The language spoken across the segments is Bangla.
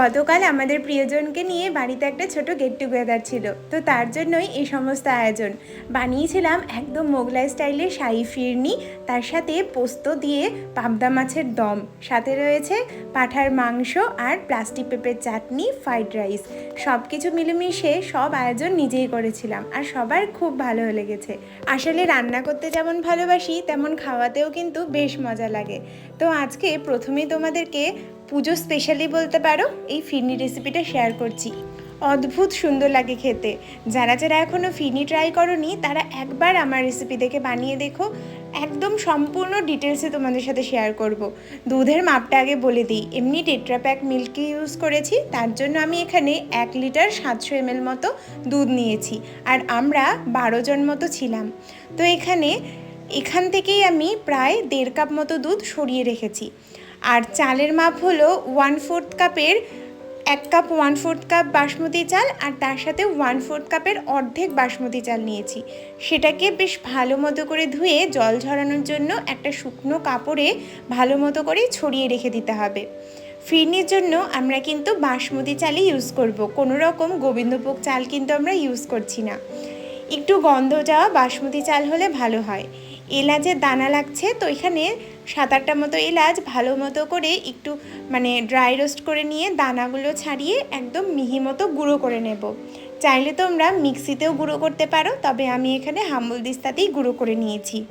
গতকাল আমাদের প্রিয়জনকে নিয়ে বাড়িতে একটা ছোট গেট টুগেদার ছিল। তো তার জন্যই এই সমস্ত আয়োজন। বানিয়েছিলাম একদম মোগলাই স্টাইলে শাহি ফিরনি, তার সাথে পোস্ত দিয়ে পাবদা মাছের দম। সাথে রয়েছে পাঠার মাংস আর প্লাস্টিক পেঁপের চাটনি ফ্রাইড রাইস সব কিছু মিলেমিশে সব আয়োজন নিজেই করেছিলাম আর সবার খুব ভালো লেগেছে। আসলে রান্না করতে যেমন ভালোবাসি, তেমন খাওয়াতেও কিন্তু বেশ মজা লাগে। তো আজকে প্রথমেই তোমাদেরকে পুজো স্পেশালি বলতে পারো, এই ফিরনি রেসিপিটা শেয়ার করছি। অদ্ভুত সুন্দর লাগে খেতে। যারা যারা এখনও ফিরনি ট্রাই করনি, তারা একবার আমার রেসিপি দেখে বানিয়ে দেখো। একদম সম্পূর্ণ ডিটেলসে তোমাদের সাথে শেয়ার করব। দুধের মাপটা আগে বলে দিই। এমনি টেট্রা প্যাক মিল্কি ইউজ করেছি, তার জন্য আমি এখানে এক লিটার সাতশো এমএল মতো দুধ নিয়েছি। আর আমরা বারো জন মতো ছিলাম। তো এখানে, এখান থেকেই আমি প্রায় দেড় কাপ মতো দুধ সরিয়ে রেখেছি। আর চালের মাপ হলো ওয়ান ফোর্থ কাপের এক cup one fourth cup basmati চাল আর তার সাথে ওয়ান ফোর্থ কাপের অর্ধেক বাসমতি চাল নিয়েছি। সেটাকে বেশ ভালো মতো করে ধুয়ে জল ঝরানোর জন্য একটা শুকনো কাপড়ে ভালো মতো করে ছড়িয়ে রেখে দিতে হবে। ফিরনির জন্য আমরা কিন্তু বাসমতি চালই ইউজ করব। কোনো রকম গোবিন্দভোগ চাল কিন্তু আমরা ইউজ করছি না। একটু গন্ধ যাওয়া বাসমতি চাল হলে ভালো হয়। এলাচের দানা লাগছে, তো এখানে সাত আটটা মতো এলাচ ভালো মতো করে একটু মানে ড্রাই রোস্ট করে নিয়ে দানাগুলো ছাড়িয়ে একদম মিহি মতো গুঁড়ো করে নেব। চাইলে তোমরা মিক্সিতেও গুঁড়ো করতে পারো, তবে আমি এখানে হামুল দিস্তাতেই গুঁড়ো করে নিয়েছি।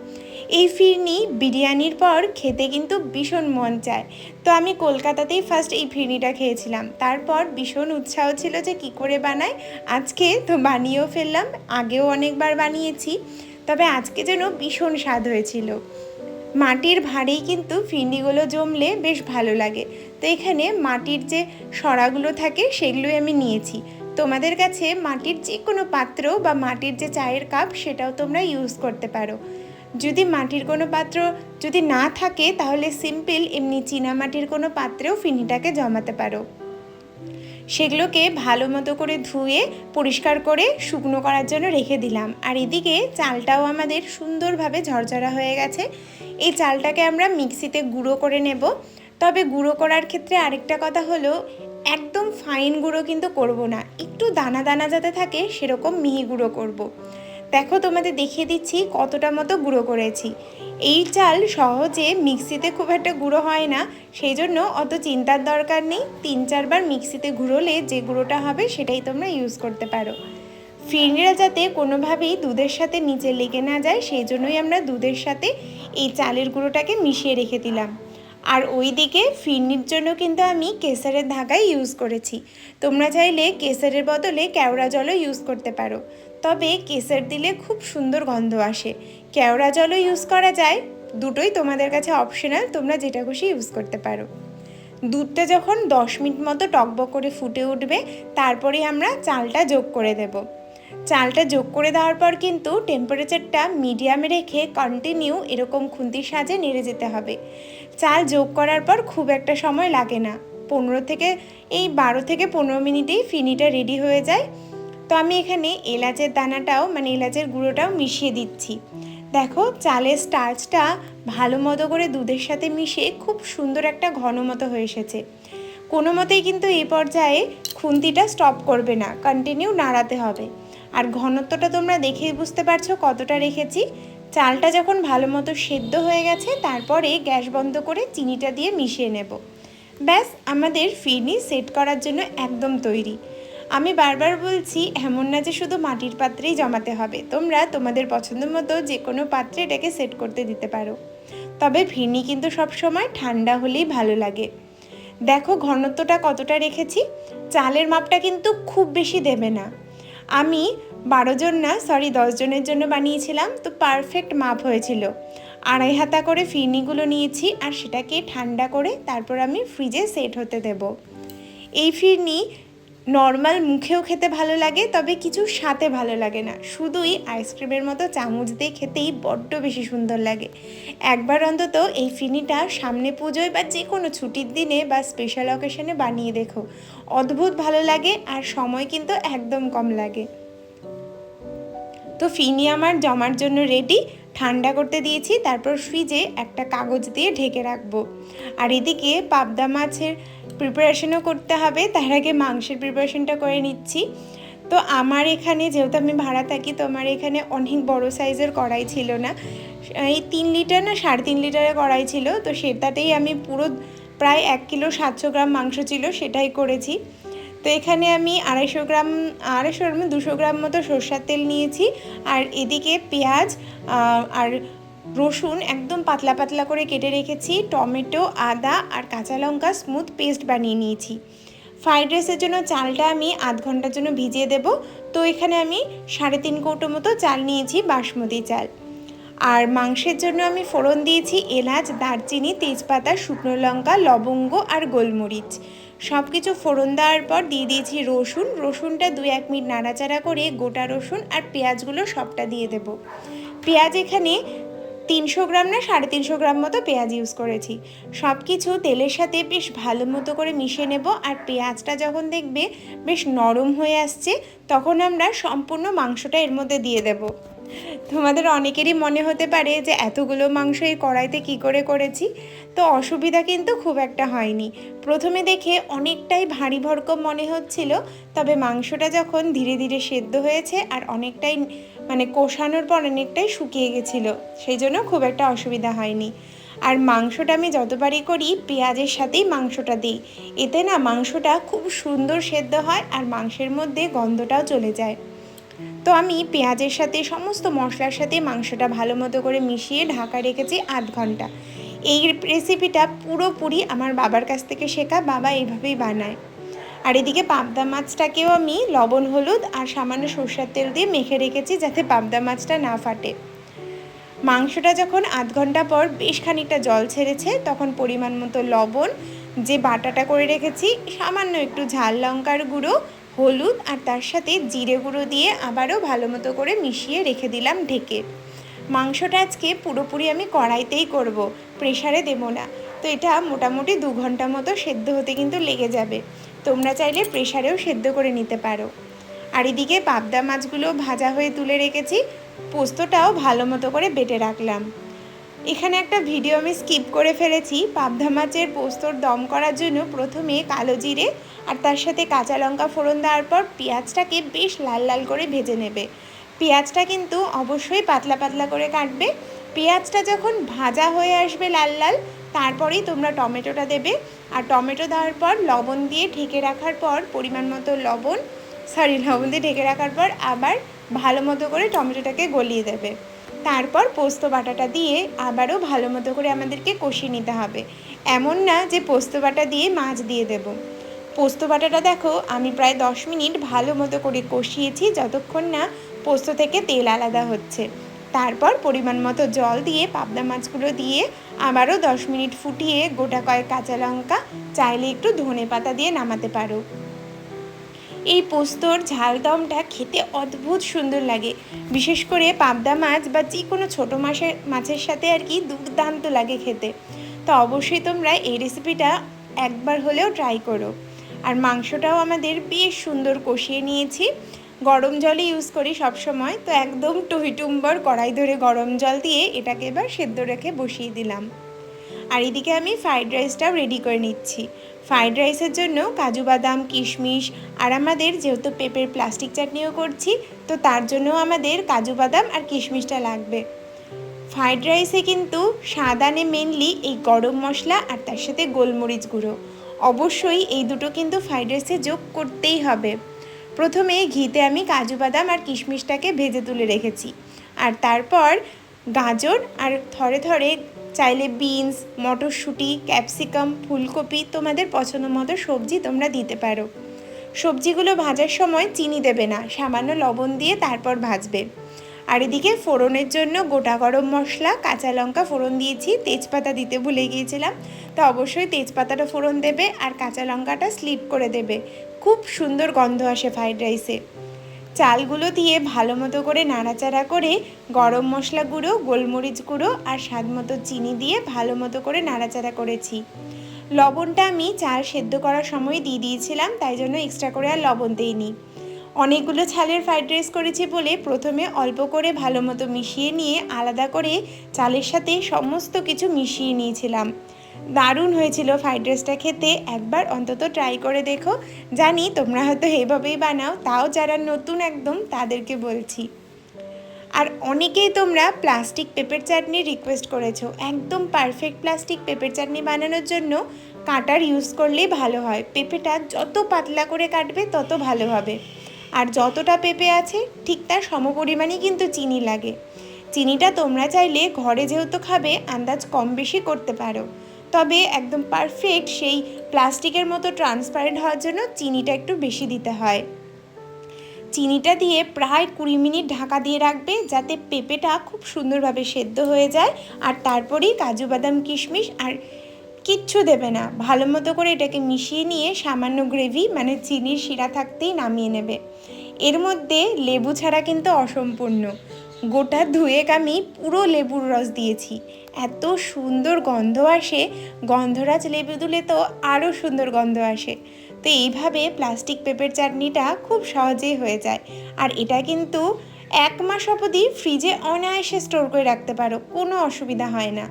এই ফিরনি বিরিয়ানির পর খেতে কিন্তু ভীষণ মন চায়। তো আমি কলকাতাতেই ফার্স্ট এই ফিরনিটা খেয়েছিলাম। তারপর ভীষণ উৎসাহ ছিল যে কি করে বানায়। আজকে তো বানিয়েও ফেললাম, আগেও অনেকবার বানিয়েছি, তবে আজকে যেন ভীষণ স্বাদ হয়েছিল। মাটির ভাঁড়েই কিন্তু ফিন্ডিগুলো জমলে বেশ ভালো লাগে। তো এখানে মাটির যে সরাগুলো থাকে, সেগুলোই আমি নিয়েছি। তোমাদের কাছে মাটির যে কোনো পাত্র বা মাটির যে চায়ের কাপ, সেটাও তোমরা ইউজ করতে পারো। যদি মাটির কোনো পাত্র যদি না থাকে, তাহলে সিম্পল এমনি চীনা মাটির কোনো পাত্রেও ফিনিটাকে জমাতে পারো। সেগুলোকে ভালো মতো করে ধুয়ে, পরিষ্কার করে শুকনো করার জন্য রেখে দিলাম। আর এদিকে চালটাও আমাদের সুন্দরভাবে ঝরঝরা হয়ে গেছে। এই চালটাকে আমরা মিক্সিতে গুঁড়ো করে নেব। তবে গুঁড়ো করার ক্ষেত্রে আরেকটা কথা হলো, একদম ফাইন গুঁড়ো কিন্তু করব না। একটু দানা দানা যাতে থাকে, সেরকম মিহি গুঁড়ো করব। দেখো তোমাদের দেখিয়ে দিচ্ছি কতটা মতো গুঁড়ো করেছি। এই চাল সহজে মিক্সিতে খুব একটা গুঁড়ো হয় না, সেই জন্য অত চিন্তার দরকার নেই। তিন চারবার মিক্সিতে ঘুরোলে যে গুঁড়োটা হবে, সেটাই তোমরা ইউজ করতে পারো। ফিরনিরা যাতে কোনোভাবেই দুধের সাথে নিচে লেগে না যায়, সেই জন্যই আমরা দুধের সাথে এই চালের গুঁড়োটাকে মিশিয়ে রেখে দিলাম। আর ওই দিকে ফিরনির জন্য কিন্তু আমি কেসারের ধাগাই ইউজ করেছি। তোমরা চাইলে কেসারের বদলে কেওড়া জলও ইউজ করতে পারো। তবে কেসার দিলে খুব সুন্দর গন্ধ আসে। কেওড়া জলও ইউজ করা যায়। দুটোই তোমাদের কাছে অপশনাল তোমরা যেটা খুশি ইউজ করতে পারো। দুধটা যখন দশ মিনিট মতো টকবক করে ফুটে উঠবে তারপরে আমরা চালটা যোগ করে দেব। চালটা যোগ করে দেওয়ার পর কিন্তু টেম্পারেচারটা মিডিয়ামে রেখে কন্টিনিউ এরকম খুন্তির সাজে নেড়ে যেতে হবে। চাল যোগ করার পর খুব একটা সময় লাগে না। পনেরো থেকে, এই বারো থেকে পনেরো মিনিটেই ফিনিটা রেডি হয়ে যায়। তো আমি এখানে এলাচের দানাটাও মানে এলাচের গুঁড়োটাও মিশিয়ে দিচ্ছি। দেখো, চালের স্টার্চটা ভালো মতো করে দুধের সাথে মিশিয়ে খুব সুন্দর একটা ঘন মতো হয়ে এসেছে। কোনো মতেই কিন্তু এই পর্যায়ে খুন্তিটা স্টপ করবে না কন্টিনিউ নাড়াতে হবে। আর ঘনত্বটা তোমরা দেখেই বুঝতে পারছ কতটা রেখেছি। চালটা যখন ভালো মতো সেদ্ধ হয়ে গেছে, তারপরে গ্যাস বন্ধ করে চিনিটা দিয়ে মিশিয়ে নেব। ব্যাস, আমাদের ফিরনি সেট করার জন্য একদম তৈরি। আমি বারবার বলছি, এমন না যে শুধু মাটির পাত্রেই জমাতে হবে। তোমরা তোমাদের পছন্দ মতো যে কোনো পাত্রে এটাকে সেট করতে দিতে পারো। তবে ফিরনি কিন্তু সবসময় ঠান্ডা হলেই ভালো লাগে। দেখো ঘনত্বটা কতটা রেখেছি। চালের মাপটা কিন্তু খুব বেশি দেবে না। আমি বারো জন না সরি দশ জনের জন্য বানিয়েছিলাম, তো পারফেক্ট মাপ হয়েছিল। আড়াই হাতা করে ফিরনিগুলো নিয়েছি আর সেটাকে ঠান্ডা করে তারপর আমি ফ্রিজে সেট হতে দেব। এই ফিরনি নর্মাল মুখেও খেতে ভালো লাগে, তবে কিছু সাথে ভালো লাগে না। শুধুই আইসক্রিমের মতো চামচ দিয়ে খেতেই বড্ড বেশি সুন্দর লাগে। একবার অন্তত এই ফিনিটা সামনে পুজোয় বা যে কোনো ছুটির দিনে বা স্পেশাল অকেশনে বানিয়ে দেখো। অদ্ভুত ভালো লাগে আর সময় কিন্তু একদম কম লাগে। তো ফিনি আমার জমার জন্য রেডি ঠান্ডা করতে দিয়েছি, তারপর ফ্রিজে একটা কাগজ দিয়ে ঢেকে রাখব। আর এদিকে পাবদা মাছের প্রিপারেশনও করতে হবে, তার আগে মাংসের প্রিপারেশনটা করে নিচ্ছি। তো আমার এখানে, যেহেতু আমি ভাড়া থাকি, তো আমার এখানে অনেক বড় সাইজের কড়াই ছিল না। এই তিন লিটার না, সাড়ে তিন লিটারের কড়াই ছিল, তো সেটাতেই আমি পুরো প্রায় এক কিলো সাতশো গ্রাম মাংস ছিল, সেটাই করেছি। তো এখানে আমি আড়াইশো গ্রাম আড়াইশো গ্রাম দুশো গ্রাম মতো সর্ষার তেল নিয়েছি। আর এদিকে পেঁয়াজ আর রসুন একদম পাতলা পাতলা করে কেটে রেখেছি, টমেটো, আদা আর কাঁচা লঙ্কা স্মুথ পেস্ট বানিয়ে নিয়েছি। ফ্রাইড রাইসের জন্য চালটা আমি আধ ঘণ্টার জন্য ভিজিয়ে দেব। তো এখানে আমি সাড়ে তিন কৌটো মতো চাল নিয়েছি, বাসমতি চাল। আর মাংসের জন্য আমি ফোড়ন দিয়েছি এলাচ, দারচিনি, তেজপাতা, শুকনো লঙ্কা, লবঙ্গ আর গোলমরিচ। সব কিছু ফোড়ন দেওয়ার পর দিয়ে দিয়েছি রসুন। রসুনটা দুই এক মিনিট নাড়াচাড়া করে গোটা রসুন আর পেঁয়াজগুলো সবটা দিয়ে দেব। পেঁয়াজ এখানে তিনশো গ্রাম না সাড়ে তিনশো গ্রাম মতো পেঁয়াজ ইউজ করেছি। সব কিছু তেলের সাথে বেশ ভালো মতো করে মিশিয়ে নেব আর পেঁয়াজটা যখন দেখবে বেশ নরম হয়ে আসছে, তখন আমরা সম্পূর্ণ মাংসটা এর মধ্যে দিয়ে দেব। তোমাদের অনেকেরই মনে হতে পারে যে এতগুলো মাংস এই কড়াইতে কি করে করেছি, তো অসুবিধা কিন্তু খুব একটা হয়নি। প্রথমে দেখে অনেকটাই ভারী ভরকম মনে হচ্ছিল, তবে মাংসটা যখন ধীরে ধীরে সেদ্ধ হয়েছে আর অনেকটাই মানে কষানোর পর অনেকটাই শুকিয়ে গেছিল, সেই জন্য খুব একটা অসুবিধা হয়নি। আর মাংসটা আমি যতবারই করি পেঁয়াজের সাথেই মাংসটা দিই, এতে না মাংসটা খুব সুন্দর সেদ্ধ হয় আর মাংসের মধ্যে গন্ধটাও চলে যায়। তো আমি পেঁয়াজের সাথে সমস্ত মশলার সাথে মাংসটা ভালো মতো করে মিশিয়ে ঢাকা রেখেছি আধ ঘণ্টা। এই রেসিপিটা পুরোপুরি আমার বাবার কাছ থেকে শেখা, বাবা এইভাবেই বানায়। আর এদিকে পাবদা মাছটাকেও আমি লবণ, হলুদ আর সামান্য সরষের তেল দিয়ে মেখে রেখেছি যাতে পাবদা মাছটা না ফাটে। মাংসটা যখন আধ ঘণ্টা পর বেশ খানিকটা জল ছেড়েছে, তখন পরিমাণ মতো লবণ, যে বাটাটা করে রেখেছি, সামান্য একটু ঝাল লঙ্কার গুঁড়ো হলুদ আর তার সাথে জিরে গুঁড়ো দিয়ে আবারও ভালো মতো করে মিশিয়ে রেখে দিলাম ঢেকে। মাংসটা আজকে পুরোপুরি আমি কড়াইতেই করব প্রেশারে দেবো না। তো এটা মোটামুটি দু ঘণ্টা মতো সেদ্ধ হতে কিন্তু লেগে যাবে। তোমরা চাইলে প্রেশারেও সেদ্ধ করে নিতে পারো। আর এদিকে পাবদা মাছগুলো ভাজা হয়ে তুলে রেখেছি, পোস্তটাও ভালো মতো করে বেটে রাখলাম। এখানে একটা ভিডিও আমি স্কিপ করে ফেলেছি। পাবদা মাছের পোস্তর দম করার জন্য প্রথমে কালো জিরে আর তার সাথে কাঁচা লঙ্কা ফোড়ন দেওয়ার পর পেঁয়াজটাকে বেশ লাল লাল করে ভেজে নেবে। পেঁয়াজটা কিন্তু অবশ্যই পাতলা পাতলা করে কাটবে। পেঁয়াজটা যখন ভাজা হয়ে আসবে লাল লাল, তারপরেই তোমরা টমেটোটা দেবে। আর টমেটো দেওয়ার পর লবণ দিয়ে ঢেকে রাখার পর পরিমাণ মতো লবণ সরি লবণ দিয়ে ঢেকে রাখার পর আবার ভালো মতো করে টমেটোটাকে গলিয়ে দেবে। তারপর পোস্ত বাটাটা দিয়ে আবারও ভালো মতো করে আমাদেরকে কষিয়ে নিতে হবে। এমন না যে পোস্ত বাটা দিয়ে মাছ দিয়ে দেব। পোস্ত বাটাটা দেখো আমি প্রায় দশ মিনিট ভালো মতো করে কষিয়েছি যতক্ষণ না পোস্ত থেকে তেল আলাদা হচ্ছে। তারপর পরিমাণ মতো জল দিয়ে পাবদা মাছগুলো দিয়ে আবারও দশ মিনিট ফুটিয়ে গোটা কয়েক কাঁচা লঙ্কা চাইলে একটু ধনে পাতা দিয়ে নামাতে পারো। এই পোস্তর ঝালদমটা খেতে অদ্ভুত সুন্দর লাগে। বিশেষ করে পাবদা মাছ বা যে কোনো ছোটো মাছের মাছের সাথে আর কি দুর্দান্ত লাগে খেতে। তো অবশ্যই তোমরা এই রেসিপিটা একবার হলেও ট্রাই করো। আর মাংসটাও আমাদের বেশ সুন্দর কষিয়ে নিয়েছি। গরম জলই ইউজ করি সব সময় তো একদম টহিটুম্বর কড়াই ধরে গরম জল দিয়ে এটাকে এবার সেদ্ধ রেখে বসিয়ে দিলাম। আর এদিকে আমি ফ্রাইড রাইসটাও রেডি করে নিচ্ছি। ফ্রাইড রাইসের জন্য কাজু বাদাম, কিশমিশ আর আমাদের যেহেতু পেঁপের প্লাস্টিক চাটনিও করছি, তো তার জন্য আমাদের কাজু বাদাম আর কিশমিশটা লাগবে। ফ্রাইড রাইসে কিন্তু সাদানে মেনলি এই গরম মশলা আর তার সাথে গোলমরিচ গুঁড়ো। অবশ্যই এই দুটো কিন্তু ফ্রাইড রাইসে যোগ করতেই হবে। প্রথমে ঘিতে আমি কাজু বাদাম আর কিশমিশটাকে ভেজে তুলে রেখেছি। আর তারপর গাজর আর থরে থরে চাইলে বিনস, মটরশুঁটি, ক্যাপসিকাম, ফুলকপি, তোমাদের পছন্দ মতো সবজি তোমরা দিতে পারো। সবজিগুলো ভাজার সময় চিনি দেবে না, সামান্য লবণ দিয়ে তারপর ভাজবে। আর এদিকে ফোড়নের জন্য গোটা গরম মশলা, কাঁচা লঙ্কা ফোড়ন দিয়েছি, তেজপাতা দিতে ভুলে গিয়েছিলাম, তো অবশ্যই তেজপাতাটা ফোড়ন দেবে আর কাঁচা লঙ্কাটা স্লিপ করে দেবে। খুব সুন্দর গন্ধ আসে ফ্রাইড রাইসে। চালগুলো দিয়ে ভালো মতো করে নাড়াচাড়া করে গরম মশলা গুঁড়ো, গোলমরিচ গুঁড়ো আর স্বাদ মতো চিনি দিয়ে ভালো মতো করে নাড়াচাড়া করেছি। লবণটা আমি চাল সেদ্ধ করার সময় দিয়ে দিয়েছিলাম, তাই জন্য এক্সট্রা করে আর লবণ দিইনি। অনেকগুলো ছালের ফ্রাইড রাইস করেছি বলে প্রথমে অল্প করে ভালো মতো মিশিয়ে নিয়ে আলাদা করে চালের সাথে সমস্ত কিছু মিশিয়ে নিয়েছিলাম। দারুণ হয়েছিল ফ্রাইড রাইসটা খেতে। একবার অন্তত ট্রাই করে দেখো। জানি তোমরা হয়তো এভাবেই বানাও, তাও যারা নতুন একদম তাদেরকে বলছি। আর অনেকেই তোমরা প্লাস্টিক পেঁপের চাটনি রিকোয়েস্ট করেছ। একদম পারফেক্ট প্লাস্টিক পেঁপের চাটনি বানানোর জন্য কাঁটার ইউজ করলেই ভালো হয়। পেঁপেটা যত পাতলা করে কাটবে তত ভালো হবে। আর যতটা পেঁপে আছে, ঠিক তার সমপরিমাণই কিন্তু চিনি লাগে। চিনিটা তোমরা চাইলে ঘরে যেহেতু খাবে, আন্দাজ কম বেশি করতে পারো। তবে একদম পারফেক্ট সেই প্লাস্টিকের মতো ট্রান্সপারেন্ট হওয়ার জন্য চিনিটা একটু বেশি দিতে হয়। চিনিটা দিয়ে প্রায় কুড়ি মিনিট ঢাকা দিয়ে রাখবে যাতে পেঁপেটা খুব সুন্দরভাবে সেদ্ধ হয়ে যায় আর তারপরেই কাজু, বাদাম, কিশমিশ আর কিচ্ছু দেবে না। ভালো মতো করে এটাকে মিশিয়ে নিয়ে সামান্য গ্রেভি মানে চিনির শিরা থাকতেই নামিয়ে নেবে। এর মধ্যে লেবু ছাড়া কিন্তু অসম্পূর্ণ। গোটা ধুয়ে আমি পুরো লেবুর রস দিয়েছি। এত সুন্দর গন্ধ আসে। গন্ধরাজ লেবু দিলে তো আরও সুন্দর গন্ধ আসে। তো এইভাবে প্লাস্টিক পেঁপের চাটনিটা খুব সহজেই হয়ে যায়। আর এটা কিন্তু এক মাস অবধি ফ্রিজে অনায়াসে স্টোর করে রাখতে পারো, কোনো অসুবিধা হয় না।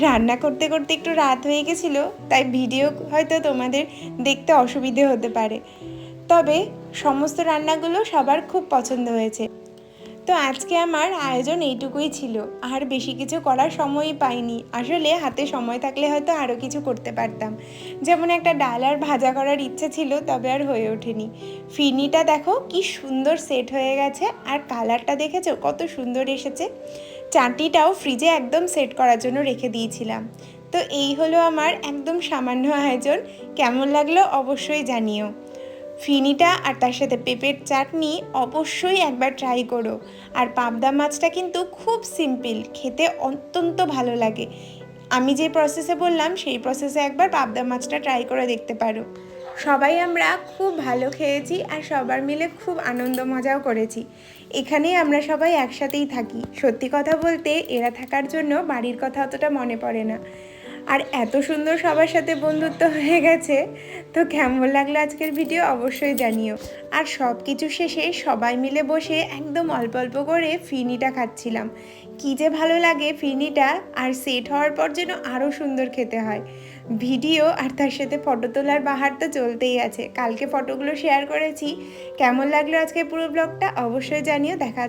রান্না করতে করতে একটু রাত হয়ে গেছিল, তাই ভিডিও হয়তো তোমাদের দেখতে অসুবিধে হতে পারে। তবে সমস্ত রান্নাগুলো সবার খুব পছন্দ হয়েছে। তো আজকে আমার আয়োজন এইটুকুই ছিল। আর বেশি কিছু করার সময়ই পাইনি। আসলে হাতে সময় থাকলে হয়তো আরও কিছু করতে পারতাম। যেমন একটা ডাল আর ভাজা করার ইচ্ছে ছিল, তবে আর হয়ে ওঠেনি। ফিরনিটা দেখো, কি সুন্দর সেট হয়ে গেছে। আর কালারটা দেখেছ? কত সুন্দর এসেছে। চাটনিটাও ফ্রিজে একদম সেট করার জন্য রেখে দিয়েছিলাম। তো এই হলো আমার একদম সামান্য আয়োজন। কেমন লাগল অবশ্যই জানিও। ফিনিটা আর তার সাথে পেঁপের চাটনি অবশ্যই একবার ট্রাই করো। আর পাবদা মাছটা কিন্তু খুব সিম্পল খেতে অত্যন্ত ভালো লাগে। আমি যে প্রসেসে বললাম, সেই প্রসেসে একবার পাবদা মাছটা ট্রাই করে দেখতে পারো। সবাই আমরা খুব ভালো খেয়েছি আর সবার মিলে খুব আনন্দ মজাও করেছি। এখানেই আমরা সবাই একসাথেই থাকি। সত্যি কথা বলতে, এরা থাকার জন্য বাড়ির কথা অতটা মনে পড়ে না। আর এত সুন্দর সবার সাথে বন্ধুত্ব হয়ে গেছে, তো কেমন লাগল আজকের ভিডিও অবশ্যই জানিও। আর সব কিছু শেষে সবাই মিলে বসে একদম অল্প অল্প করে ফিরনিটা খাচ্ছিলাম। কী যে ভালো লাগে ফিরনিটা আর সেট হওয়ার পর যেন আরও সুন্দর খেতে হয়। ভিডিও আর তার সাথে ফটো তোলার বাহার তো চলতেই আছে। কালকে ফটোগুলো শেয়ার করেছি। কেমন লাগল আজকে পুরো ব্লগটা অবশ্যই জানিও। দেখা